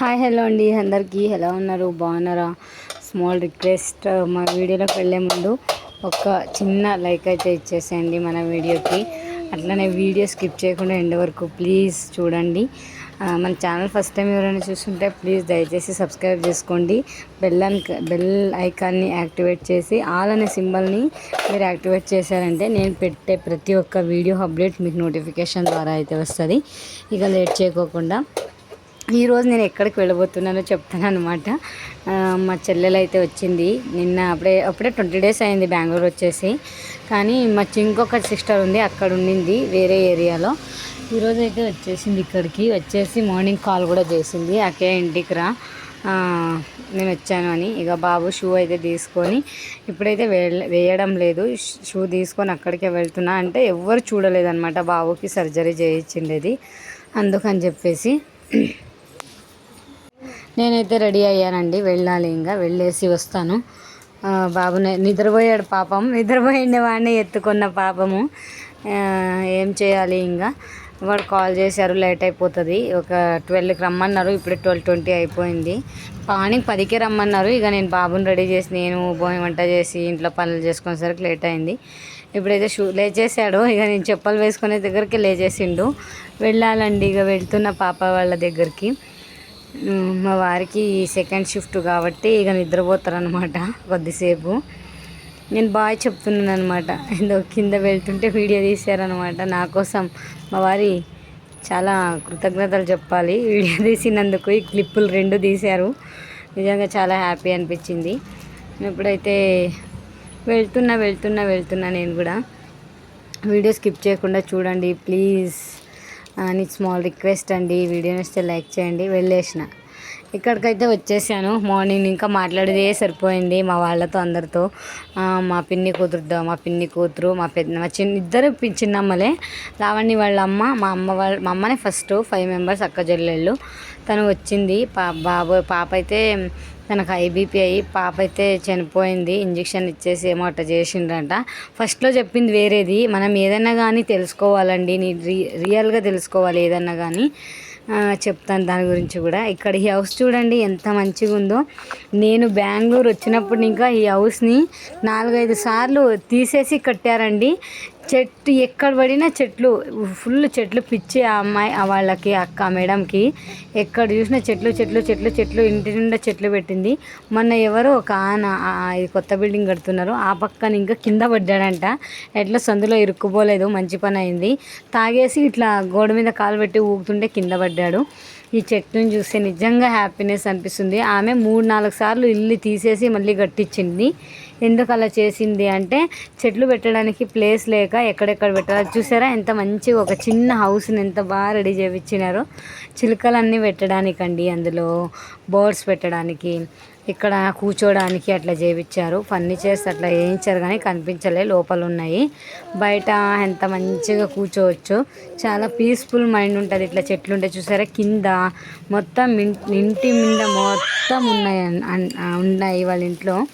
Hi hello అండి. అందరికీ ఎలా ఉన్నారు? బాగున్నారా? స్మాల్ రిక్వెస్ట్ మా వీడియోలోకి వెళ్ళే ముందు ఒక చిన్న లైక్ అయితే ఇచ్చేసేయండి మన వీడియోకి. అట్లనే వీడియో స్కిప్ చేయకుండా ఎండ్ వరకు ప్లీజ్ చూడండి. మన ఛానల్ ఫస్ట్ టైం ఎవరైనా చూస్తుంటే ప్లీజ్ దయచేసి సబ్స్క్రైబ్ చేసుకోండి. బెల్ బెల్ ఐకాన్ని యాక్టివేట్ చేసి ఆల్ అనే సింబల్ని మీరు యాక్టివేట్ చేశారంటే నేను పెట్టే ప్రతి ఒక్క వీడియో అప్డేట్ మీకు నోటిఫికేషన్ ద్వారా అయితే వస్తుంది. ఇక లేట్ చేయకోకుండా ఈరోజు నేను ఎక్కడికి వెళ్ళబోతున్నానో చెప్తాను అనమాట మా చెల్లెలు అయితే వచ్చింది. నిన్న అప్పుడే అప్పుడే ట్వంటీ డేస్ అయింది బెంగళూరు వచ్చేసి. కానీ మా ఇంకొక సిస్టర్ ఉంది అక్కడ ఉండింది వేరే ఏరియాలో. ఈరోజు అయితే వచ్చేసింది ఇక్కడికి. వచ్చేసి మార్నింగ్ కాల్ కూడా చేసింది. అకే ఇంటికి రా. నేను వచ్చాను అని. ఇక బాబు షూ అయితే తీసుకొని ఇప్పుడైతే వే- వేయడం లేదు. షూ తీసుకొని అక్కడికే వెళ్తున్నా. అంటే ఎవ్వరు చూడలేదన్నమాట. బాబుకి సర్జరీ చేయించిండేది. అందుకని చెప్పేసి నేనైతే రెడీ అయ్యానండి. వెళ్ళాలి ఇంకా. వెళ్ళేసి వస్తాను. బాబునే నిద్రపోయాడు పాపం. నిద్రపోయిండే వాడిని ఎత్తుకున్న పాపము. ఏం చేయాలి ఇంకా? వాడు కాల్ చేశారు లేట్ అయిపోతుంది. ఒక ట్వెల్వ్కి రమ్మన్నారు. ఇప్పుడు ట్వెల్వ్ ట్వంటీ అయిపోయింది. మార్నింగ్ పదికే రమ్మన్నారు. ఇక నేను బాబుని రెడీ చేసి నేను భోజనం వంట చేసి ఇంట్లో పనులు చేసుకునేసరికి లేట్ అయింది. ఇప్పుడైతే షూ లేచేసాడు ఇక నేను చెప్పలు వేసుకునే దగ్గరికి లేచేసిండు. వెళ్ళాలండి. ఇక వెళ్తున్న పాప వాళ్ళ దగ్గరికి. మా వారికి సెకండ్ షిఫ్ట్ కాబట్టి ఇక నిద్రపోతారనమాట కొద్దిసేపు. నేను బాయ్ చెప్తున్నాను అనమాట ఏదో కింద వెళ్తుంటే వీడియో తీశారనమాట నా కోసం మా వారి చాలా కృతజ్ఞతలు చెప్పాలి. వీడియో తీసినందుకు ఈ క్లిప్పులు రెండు తీశారు. నిజంగా చాలా హ్యాపీ అనిపించింది. ఇప్పుడైతే వెళ్తున్నా వెళ్తున్నా వెళ్తున్నా నేను కూడా. వీడియో స్కిప్ చేయకుండా చూడండి ప్లీజ్ అని స్మాల్ రిక్వెస్ట్ అండి వీడియో నచ్చితే లైక్ చేయండి వెళ్ళేసిన. ఇక్కడికైతే వచ్చేసాను. మార్నింగ్ ఇంకా మాట్లాడేదే సరిపోయింది మా వాళ్ళతో అందరితో. మా పిన్ని కూతురుతో మా పిన్ని కూతురు మా పెద్ద మా చిన్న ఇద్దరు చిన్నమ్మలే. లావణ్య వాళ్ళ అమ్మ మా అమ్మ వాళ్ళ మా అమ్మనే ఫస్ట్ ఫైవ్ మెంబర్స్ అక్క చెల్లెళ్ళు. తను వచ్చింది పా బాబు పాప అయితే తనకు ఐబీపీ అయ్యి పాప అయితే చనిపోయింది. ఇంజెక్షన్ ఇచ్చేసి ఏమో అట్ట చేసిండ్రంట. ఫస్ట్లో చెప్పింది వేరేది. మనం ఏదైనా కానీ తెలుసుకోవాలండి. నీ రి రియల్గా తెలుసుకోవాలి ఏదన్నా కానీ చెప్తాను దాని గురించి కూడా. ఇక్కడ ఈ హౌస్ చూడండి ఎంత మంచిగా ఉందో నేను బెంగళూరు వచ్చినప్పుడు ఇంకా ఈ హౌస్ని నాలుగైదు సార్లు తీసేసి కట్టారండి. చెట్టు ఎక్కడ పడినా చెట్లు ఫుల్ చెట్లు పిచ్చి ఆ అమ్మాయి వాళ్ళకి అక్క మేడంకి. ఎక్కడ చూసినా చెట్లు చెట్లు చెట్లు చెట్లు ఇంటి నిండా చెట్లు పెట్టింది. మొన్న ఎవరో ఒక ఆన కొత్త బిల్డింగ్ కడుతున్నారు. ఆ పక్కన ఇంకా కింద పడ్డాడంట. ఎట్లా సందులో ఇరుక్కుపోలేదు మంచి పని అయింది. తాగేసి ఇట్లా గోడ మీద కాలు పెట్టి ఊగుతుంటే కింద పడ్డాడు. ఈ చెట్టును చూస్తే నిజంగా హ్యాపీనెస్ అనిపిస్తుంది. ఆమె మూడు నాలుగు సార్లు ఇల్లు తీసేసి మళ్ళీ కట్టించింది. ఎందుకు అలా చేసింది అంటే చెట్లు పెట్టడానికి ప్లేస్ లేక ఎక్కడెక్కడ పెట్టాలి చూసారా? ఎంత మంచిగా ఒక చిన్న హౌస్ని ఎంత బాగా రెడీ చేయించినారో చిలుకలన్నీ పెట్టడానికండి అందులో బర్డ్స్ పెట్టడానికి ఇక్కడ కూర్చోడానికి అట్లా చేయించారు ఫర్నిచర్స్ అట్లా వేయించారు కానీ కనిపించలే లోపల ఉన్నాయి. బయట ఎంత మంచిగా కూర్చోవచ్చు. చాలా పీస్ఫుల్ మైండ్ ఉంటుంది ఇట్లా చెట్లు ఉంటే. చూసారా? కింద మొత్తం ఇన్- ఇంటి మీద మొత్తం ఉన్నాయి అన్- ఉన్నాయి వాళ్ళ ఇంట్లో.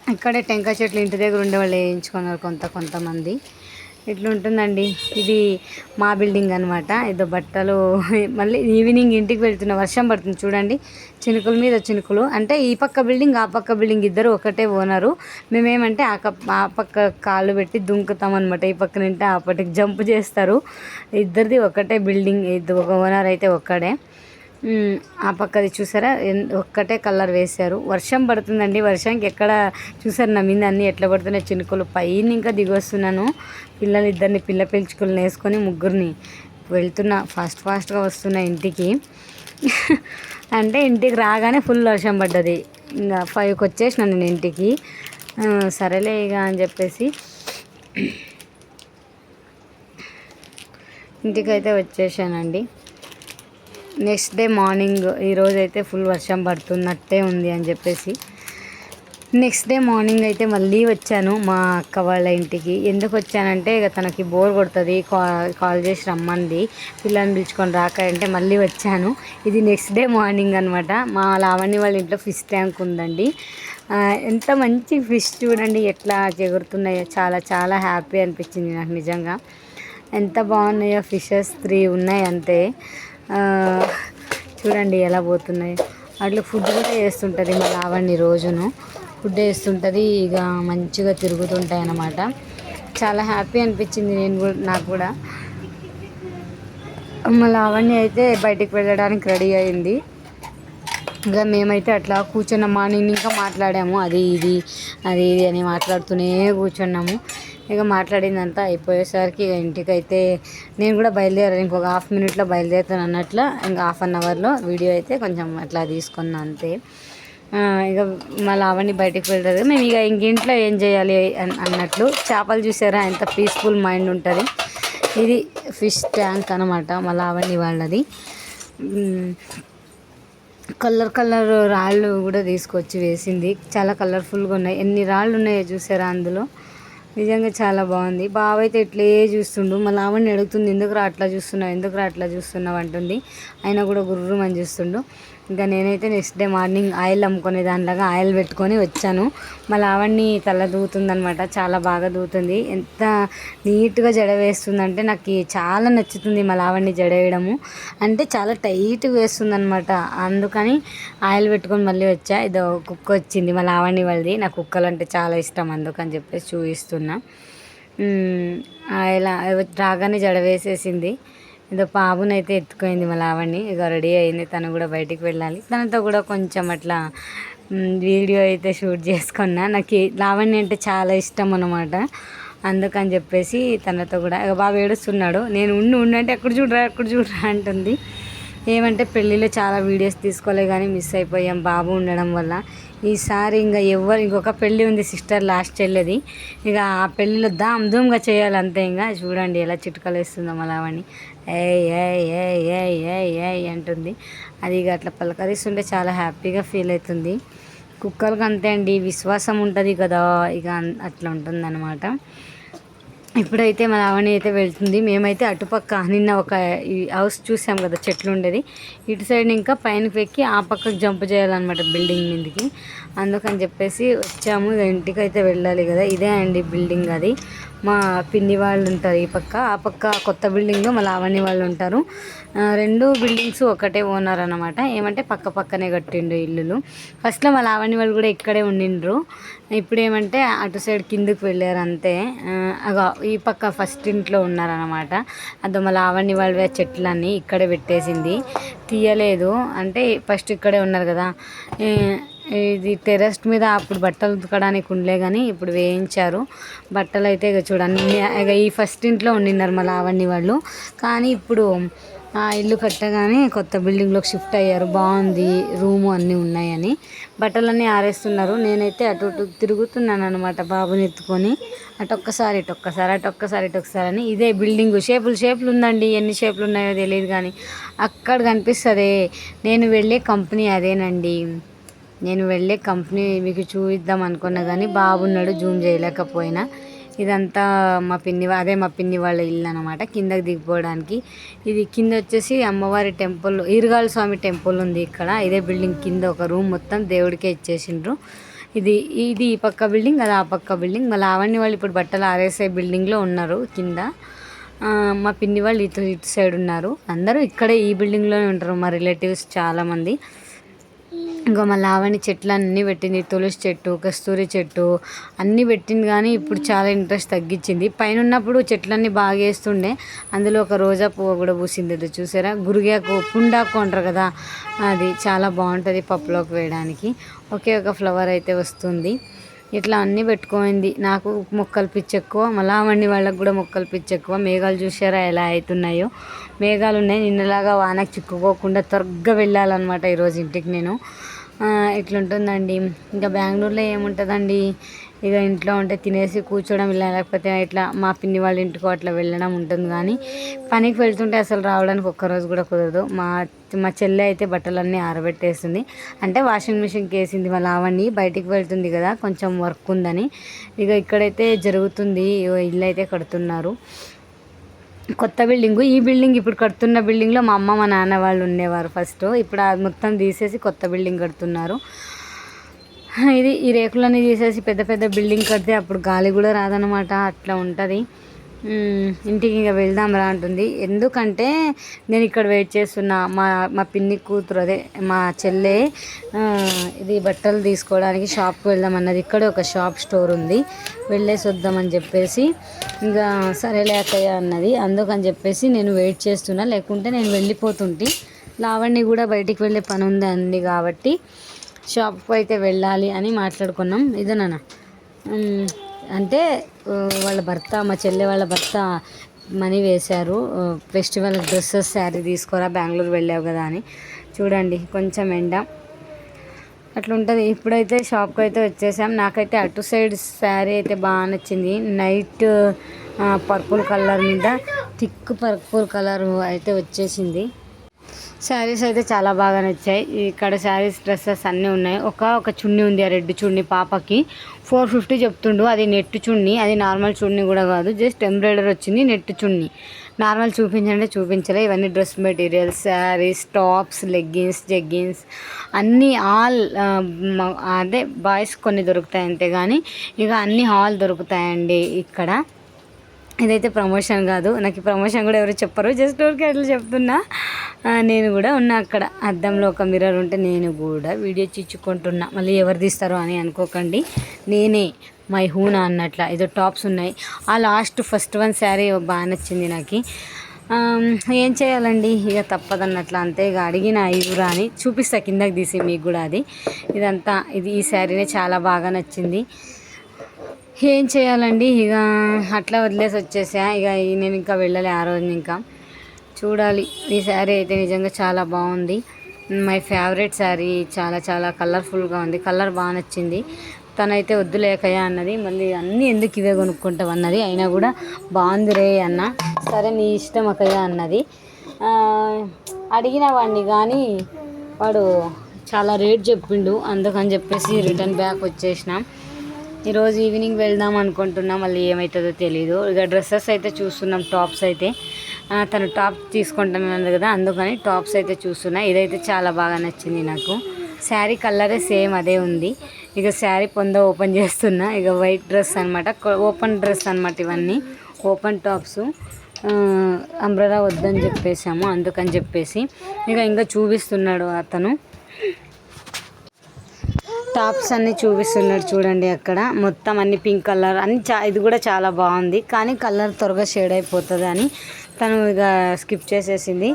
ఇక్కడే టెంకాయ చెట్లు ఇంటి దగ్గర ఉండే వాళ్ళు వేయించుకున్నారు కొంత కొంతమంది. ఇట్లుంటుందండి ఇది మా బిల్డింగ్ అనమాట ఇదో బట్టలు మళ్ళీ ఈవినింగ్ ఇంటికి వెళ్తున్న వర్షం పడుతుంది చూడండి. చినుకుల మీద చినుకులు. అంటే ఈ పక్క బిల్డింగ్ ఆ పక్క బిల్డింగ్ ఇద్దరు ఒకటే ఓనరు. మేమేమంటే ఆ ఆ పక్క కాళ్ళు పెట్టి దుంకుతాం అనమాట ఈ పక్క నుంటే ఆ పక్కకి జంప్ చేస్తారు. ఇద్దరిది ఒకటే బిల్డింగ్. ఇది ఒక ఓనర్ అయితే ఒక్కడే. ఆ పక్కది చూసారా? ఎన్- ఒక్కటే కలర్ వేశారు. వర్షం పడుతుందండి. వర్షానికి ఎక్కడ చూసారు? నా మీద అన్నీ ఎట్లా పడుతున్నాయి? చినుకులు. పైన ఇంకా దిగొస్తున్నాను. పిల్లలు ఇద్దరిని పిల్ల పిలుచుకుని వేసుకొని ముగ్గురిని వెళ్తున్నా. ఫాస్ట్ ఫాస్ట్గా వస్తున్నా ఇంటికి. అంటే ఇంటికి రాగానే ఫుల్ వర్షం పడ్డది. ఇంకా ఫైవ్కి వచ్చేసిన నేను ఇంటికి. సరేలే ఇక అని చెప్పేసి. ఇంటికైతే వచ్చేసానండి. నెక్స్ట్ డే మార్నింగ్ ఈరోజు అయితే ఫుల్ వర్షం పడుతున్నట్టే ఉంది అని చెప్పేసి. నెక్స్ట్ డే మార్నింగ్ అయితే మళ్ళీ వచ్చాను మా అక్క వాళ్ళ ఇంటికి. ఎందుకు వచ్చానంటే ఇక తనకి బోర్ కొడుతుంది కాల్ కాల్ చేసి రమ్మంది పిల్లల్ని పిలుచుకొని రాక అంటే మళ్ళీ వచ్చాను. ఇది నెక్స్ట్ డే మార్నింగ్ అనమాట మా లావణ్య వాళ్ళ ఇంట్లో ఫిష్ ట్యాంక్ ఉందండి. ఎంత మంచి ఫిష్ చూడండి ఎట్లా చెగురుతున్నాయో. చాలా చాలా హ్యాపీ అనిపించింది నాకు నిజంగా. ఎంత బాగున్నాయో ఫిషెస్ త్రీ ఉన్నాయి అంతే. చూడండి ఎలా పోతున్నాయి. అట్లా ఫుడ్ కూడా వేస్తుంటుంది మా లావణ్య రోజును. ఫుడ్ వేస్తుంటుంది ఇక మంచిగా తిరుగుతుంటాయి అన్నమాట. చాలా హ్యాపీ అనిపించింది నేను కూడా నాకు కూడా. మా లావణ్య అయితే బయటికి వెళ్ళడానికి రెడీ అయింది. ఇంకా మేమైతే అట్లా కూర్చున్న. మార్నింగ్ ఇంకా మాట్లాడాము. అది ఇది అది ఇది అని మాట్లాడుతూనే కూర్చున్నాము. ఇక మాట్లాడిందంతా అయిపోయేసరికి ఇక ఇంటికైతే నేను కూడా బయలుదేరాను. ఇంకొక హాఫ్ మినిట్లో బయలుదేరుతాను అన్నట్లు ఇంకా హాఫ్ అన్ అవర్లో వీడియో అయితే కొంచెం అట్లా తీసుకున్నా అంతే. ఇక మళ్ళీ అవన్నీ బయటికి వెళ్తుంది. మేము ఇక ఇంకింట్లో ఏం చేయాలి అన్నట్లు చేపలు చూసారా? ఎంత పీస్ఫుల్ మైండ్ ఉంటుంది. ఇది ఫిష్ ట్యాంక్ అనమాట మళ్ళీ అవన్నీ వాళ్ళది. కలర్ కలర్ రాళ్ళు కూడా తీసుకొచ్చి వేసింది. చాలా కలర్ఫుల్గా ఉన్నాయి. ఎన్ని రాళ్ళు ఉన్నాయో చూసారా అందులో? నిజంగా చాలా బాగుంది. బావ అయితే ఇట్లే చూస్తుండు? మళ్ళీ ఆవిడని అడుగుతుంది ఎందుకు రా అట్లా చూస్తున్నావు? ఎందుకు రా అట్లా చూస్తున్నావు? అంటుంది. ఆయన కూడా గుర్రమని చూస్తుండు. ఇంకా నేనైతే నెక్స్ట్ డే మార్నింగ్ ఆయిల్ అమ్ముకునే దానిలాగా ఆయిల్ పెట్టుకొని వచ్చాను. మళ్ళీ ఆవిడ్ని తల దూతుంది అనమాట చాలా బాగా దూతుంది. ఎంత నీట్గా జడ వేస్తుందంటే నాకు చాలా నచ్చుతుంది మళ్ళీ ఆవిడ్ని జడ వేయడము. అంటే చాలా టైట్గా వేస్తుంది అనమాట అందుకని ఆయిల్ పెట్టుకొని మళ్ళీ వచ్చా. ఇదో కుక్క వచ్చింది మళ్ళీ ఆవిడ్ని వాళ్ళది. నాకు కుక్కలు అంటే చాలా ఇష్టం అందుకని చెప్పేసి చూపిస్తున్నా. మ్మ్. ఇలా రాగానే జడ వేసేసింది. ఏదో బాబునైతే ఎత్తుకుంది మా లావణ్ణి. ఇక రెడీ అయింది. తను కూడా బయటికి వెళ్ళాలి. తనతో కూడా కొంచెం అట్లా వీడియో అయితే షూట్ చేసుకున్నా. నాకు లావణ్య అంటే చాలా ఇష్టం అనమాట అందుకని చెప్పేసి తనతో కూడా ఇక బాబు ఏడుస్తున్నాడు. నేను ఉండి ఉండి అంటే ఎక్కడ చూడరా ఎక్కడ చూడరా అంటుంది. ఏమంటే పెళ్ళిలో చాలా వీడియోస్ తీసుకోలే కానీ మిస్ అయిపోయాం. బాబు ఉండడం వల్ల. ఈసారి ఇంకా ఎవరు ఇంకొక పెళ్ళి ఉంది సిస్టర్ లాస్ట్ వెళ్ళేది ఇక ఆ పెళ్ళిలో దామ్ ధూమ్గా చేయాలి అంతే ఇంకా చూడండి ఎలా చిట్కలు వేస్తుందో మలావని ఏ ఏ ఏ ఏ ఏ ఏ అంటుంది. అది ఇక అట్లా పలకరిస్తుంటే చాలా హ్యాపీగా ఫీల్ అవుతుంది. కుక్కలకు అంతే అండి విశ్వాసం ఉంటుంది కదా ఇక అట్లా ఉంటుంది ఇప్పుడైతే మన ఆవణి అయితే వెళ్తుంది. మేమైతే అటుపక్క నిన్న ఒక హౌస్ చూసాం కదా చెట్లు ఉండేది. ఇటు సైడ్ ఇంకా పైనకి ఎక్కి ఆ పక్కకు జంప్ చేయాలన్నమాట బిల్డింగ్ మీదకి. అందుకని చెప్పేసి వచ్చాము. ఇంటికి అయితే వెళ్ళాలి కదా ఇదే అండి బిల్డింగ్ అది. మా పిన్ని వాళ్ళు ఉంటారు ఈ పక్క. ఆ పక్క కొత్త బిల్డింగ్లో మా లావణ్య వాళ్ళు ఉంటారు. రెండు బిల్డింగ్స్ ఒకటే ఓనర్ అనమాట ఏమంటే పక్క పక్కనే కట్టిండు ఇల్లులు. ఫస్ట్లో మా లావణ్య వాళ్ళు కూడా ఇక్కడే ఉండిండ్రు. ఇప్పుడు ఏమంటే అటు సైడ్ కిందకి వెళ్ళారు అంతే. అగో ఈ పక్క ఫస్ట్ ఇంట్లో ఉన్నారనమాట అదో మా లావణ్య వాళ్ళ చెట్లన్నీ ఇక్కడే పెట్టేసింది. తీయలేదు. అంటే ఫస్ట్ ఇక్కడే ఉన్నారు కదా. ఇది టెర్రస్ మీద అప్పుడు బట్టలు ఉతకడానికి ఉండలే కానీ ఇప్పుడు వేయించారు. బట్టలు అయితే ఇక చూడండి ఇక ఈ ఫస్ట్ ఇంట్లో ఉండినారు మా లావణ్య వాళ్ళు. కానీ ఇప్పుడు ఆ ఇల్లు కట్టగానే కొత్త బిల్డింగ్లోకి షిఫ్ట్ అయ్యారు. బాగుంది రూము అన్నీ ఉన్నాయని. బట్టలన్నీ ఆరేస్తున్నారు. నేనైతే అటు ఇటు తిరుగుతున్నాను అనమాట బాబుని ఎత్తుకొని. అటు ఒక్కసారి ఇటు ఒక్కసారి అటు ఒక్కసారి ఇటు ఒకసారి అని. ఇదే బిల్డింగ్ షేపులు షేపులు ఉందండి. ఎన్ని షేపులు ఉన్నాయో తెలియదు కానీ అక్కడ కనిపిస్తుంది. నేను వెళ్ళే కంపెనీ అదేనండి. నేను వెళ్ళే కంపెనీ మీకు చూపిద్దాం అనుకున్నా కానీ బాబున్నాడు జూమ్ చేయలేకపోయినా. ఇదంతా మా పిన్ని అదే మా పిన్ని వాళ్ళ ఇల్లు అనమాట కిందకి దిగిపోవడానికి. ఇది కింద వచ్చేసి అమ్మవారి టెంపుల్ ఈరుగాల స్వామి టెంపుల్ ఉంది ఇక్కడ. ఇదే బిల్డింగ్ కింద ఒక రూమ్ మొత్తం దేవుడికే ఇచ్చేసిండ్రు. ఇది ఇది ఈ పక్క బిల్డింగ్ అది ఆ పక్క బిల్డింగ్. మళ్ళీ అవన్నీ వాళ్ళు ఇప్పుడు బట్టలు ఆరేసే బిల్డింగ్లో ఉన్నారు కింద. మా పిన్ని వాళ్ళు ఇటు ఇటు సైడ్ ఉన్నారు. అందరూ ఇక్కడే ఈ బిల్డింగ్లోనే ఉంటారు మా రిలేటివ్స్ చాలామంది. ఇంకా మా లావణి చెట్లు అన్నీ పెట్టింది. తులసి చెట్టు కస్తూరి చెట్టు అన్నీ పెట్టింది కానీ ఇప్పుడు చాలా ఇంట్రెస్ట్ తగ్గించింది. పైన ఉన్నప్పుడు చెట్లన్నీ బాగా వేస్తుండే. అందులో ఒక రోజా పువ్వు కూడా పూసింది. అది చూసారా? గురిగాకు పుండాకు అంటారు కదా? అది చాలా బాగుంటుంది పప్పులోకి వేయడానికి. ఒకే ఒక ఫ్లవర్ అయితే వస్తుంది. ఇట్లా అన్నీ పెట్టుకోయింది. నాకు మొక్కలు పిచ్చి ఎక్కువ. మళ్ళా వాళ్ళకి కూడా మొక్కలు పిచ్చి ఎక్కువ. మేఘాలు చూసారా ఎలా అవుతున్నాయో మేఘాలు ఉన్నాయి. నిన్నలాగా వానకు చిక్కుకోకుండా త్వరగా వెళ్ళాలన్నమాట ఈరోజు ఇంటికి నేను. ఇట్లుంటుందండి ఇంకా బెంగళూరులో ఏముంటుందండి? ఇక ఇంట్లో ఉంటే తినేసి కూర్చోవడం ఇలా లేకపోతే ఇట్లా మా పిన్ని వాళ్ళ ఇంటికో అట్లా వెళ్ళడం ఉంటుంది కానీ పనికి వెళ్తుంటే అసలు రావడానికి ఒక్కరోజు కూడా కుదరదు. మా మా చెల్లె అయితే బట్టలన్నీ ఆరబెట్టేస్తుంది అంటే వాషింగ్ మిషన్కి వేసింది వాళ్ళ అవన్నీ బయటికి వెళ్తుంది కదా కొంచెం వర్క్ ఉందని. ఇక ఇక్కడైతే జరుగుతుంది ఇల్లు అయితే కడుతున్నారు. కొత్త బిల్డింగ్. ఈ బిల్డింగ్ ఇప్పుడు కడుతున్న బిల్డింగ్లో మా అమ్మ మా నాన్న వాళ్ళు ఉండేవారు ఫస్ట్. ఇప్పుడు అది మొత్తం తీసేసి కొత్త బిల్డింగ్ కడుతున్నారు. ఇది ఈ రేకులన్నీ తీసేసి పెద్ద పెద్ద బిల్డింగ్ కడితే అప్పుడు గాలి కూడా రాదనమాట అట్లా ఉంటుంది. ఇంటికి ఇంకా వెళ్దాం రా అంటుంది. ఎందుకంటే నేను ఇక్కడ వెయిట్ చేస్తున్నా. మా మా పిన్ని కూతురు అదే మా చెల్లె ఇది బట్టలు తీసుకోవడానికి షాప్కి వెళ్దాం అన్నది. ఇక్కడ ఒక షాప్ స్టోర్ ఉంది. వెళ్ళేసి వద్దామని చెప్పేసి ఇంకా సరేలే అక్కయ్య అన్నది. అందుకని చెప్పేసి నేను వెయిట్ చేస్తున్నా. లేకుంటే నేను వెళ్ళిపోతుంటే. లావణ్య కూడా బయటికి వెళ్ళే పని ఉంది అంది కాబట్టి షాప్కి అయితే వెళ్ళాలి అని మాట్లాడుకున్నాం. ఇదేనా అంటే వాళ్ళ భర్త మా చెల్లె వాళ్ళ భర్త మనీ వేశారు. ఫెస్టివల్ డ్రెస్సెస్ శారీ తీసుకోరా బెంగళూరు వెళ్ళావు కదా అని. చూడండి కొంచెం ఎండ. అట్లుంటుంది. ఇప్పుడైతే షాప్కి అయితే వచ్చేసాం. నాకైతే అటు సైడ్ శారీ అయితే బాగా నచ్చింది. నైట్ పర్పుల్ కలర్ మీద థిక్ పర్పుల్ కలర్ అయితే వచ్చేసింది. శారీస్ అయితే చాలా బాగా నచ్చాయి. ఇక్కడ శారీస్ డ్రెస్సెస్ అన్నీ ఉన్నాయి. ఒక ఒక చున్నీ ఉంది ఆ రెడ్ చున్నీ పాపకి. ఫోర్ ఫిఫ్టీ చెప్తుండు. అది నెట్ చున్నీ. అది నార్మల్ చున్నీ కూడా కాదు. జస్ట్ ఎంబ్రాయిడరీ వచ్చింది నెట్ చున్నీ. నార్మల్ చూపించండి చూపించలే. ఇవన్నీ dress materials saris tops leggings jeggings అన్నీ ఆల్ అదే బాయ్స్ కొన్ని దొరుకుతాయి అంతే కానీ ఇక అన్నీ హాల్ దొరుకుతాయండి ఇక్కడ. ఇదైతే ప్రమోషన్ కాదు. నాకు ప్రమోషన్ కూడా ఎవరు చెప్పరు. జస్ట్ ఊరికే అట్లా చెప్తున్నా. నేను కూడా ఉన్నా అక్కడ. అద్దంలో ఒక మిర్రర్ ఉంటే నేను కూడా వీడియో చిచ్చుకుంటున్నా. మళ్ళీ ఎవరు తీస్తారో అని అనుకోకండి. నేనే మై హూనా అన్నట్ల. ఏదో టాప్స్ ఉన్నాయి. ఆ లాస్ట్ ఫస్ట్ వన్ శారీ బాగా నచ్చింది నాకు. ఏం చేయాలండి? ఇక తప్పదన్నట్లు. అంతే ఇక అడిగిన ఇవ్వరా అని చూపిస్తా. కిందకి తీసి మీకు కూడా అది. ఇదంతా ఇది ఈ శారీనే చాలా బాగా నచ్చింది. ఏం చేయాలండి? ఇక అట్లా వదిలేసి వచ్చేసా. ఇక నేను ఇంకా వెళ్ళలే ఆ రోజు ఇంకా. చూడాలి. ఈ శారీ అయితే నిజంగా చాలా బాగుంది. My favourite sari. చాలా చాలా కలర్ఫుల్గా ఉంది. కలర్ బాగా నచ్చింది. తనైతే వద్దులేకయ్యా అన్నది. మళ్ళీ అన్నీ ఎందుకు ఇవే కొనుక్కుంటావు అన్నది. అయినా కూడా బాగుందిరే అన్న. సరే నీ ఇష్టం అక్కయ్యా అన్నది. అడిగిన వాడిని కానీ వాడు చాలా రేట్ చెప్పిండు. అందుకని చెప్పేసి రిటర్న్ బ్యాక్ వచ్చేసినాం. ఈరోజు ఈవినింగ్ వెళ్దాం అనుకుంటున్నాం. మళ్ళీ ఏమవుతుందో తెలియదు ఇక డ్రెస్సెస్ అయితే చూస్తున్నాం. టాప్స్ అయితే. తను టాప్ తీసుకుంటానన్నది కదా అందుకని టాప్స్ అయితే చూస్తున్నా. ఇదైతే చాలా బాగా నచ్చింది నాకు. శారీ కలరే సేమ్ అదే ఉంది. ఇక శారీ పొంద ఓపెన్ చేస్తున్నా. ఇక వైట్ డ్రెస్ అనమాట ఓపెన్ డ్రెస్ అనమాట ఇవన్నీ. Open tops. అంబ్రదా వద్దని చెప్పేసాము అందుకని చెప్పేసి. ఇక ఇంకా చూపిస్తున్నాడు అతను. టాప్స్ అన్నీ చూపిస్తున్నాడు చూడండి అక్కడ. మొత్తం అన్ని పింక్ కలర్. అన్ని చా ఇది కూడా చాలా బాగుంది. కానీ కలర్ త్వరగా షేడ్ అయిపోతుంది అని తను ఇక స్కిప్ చేసేసింది.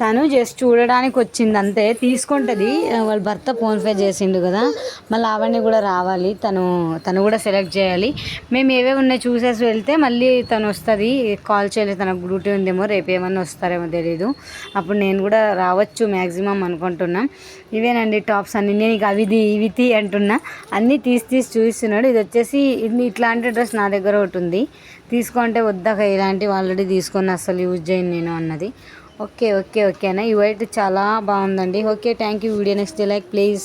తను జస్ట్ చూడడానికి వచ్చింది అంతే తీసుకుంటుంది వాళ్ళ భర్త ఫోన్పే చేసిండు కదా. మళ్ళీ అవన్నీ కూడా రావాలి. తను తను కూడా సెలెక్ట్ చేయాలి. మేము ఏవేవి ఉన్నాయి చూసేసి వెళ్తే మళ్ళీ తను వస్తుంది. కాల్ చేయలేదు తనకు డ్యూటీ ఉందేమో రేపు ఏమన్నా వస్తారేమో తెలీదు. అప్పుడు నేను కూడా రావచ్చు మ్యాక్సిమం అనుకుంటున్నాం. ఇవేనండి టాప్స్ అన్ని. నేను ఇక అవిది ఇవి తీ అంటున్నా. అన్నీ తీసి తీసి చూపిస్తున్నాడు. ఇది వచ్చేసి ఇది ఇట్లాంటి డ్రెస్ నా దగ్గర ఒకటి ఉంది. తీసుకుంటే వద్దాక ఇలాంటివి ఆల్రెడీ తీసుకొని అసలు యూజ్ చేయను నేను అన్నది. ఓకే ఓకే ఓకే అన్న ఈ వైట్ చాలా బాగుందండి. Okay thank you video next like please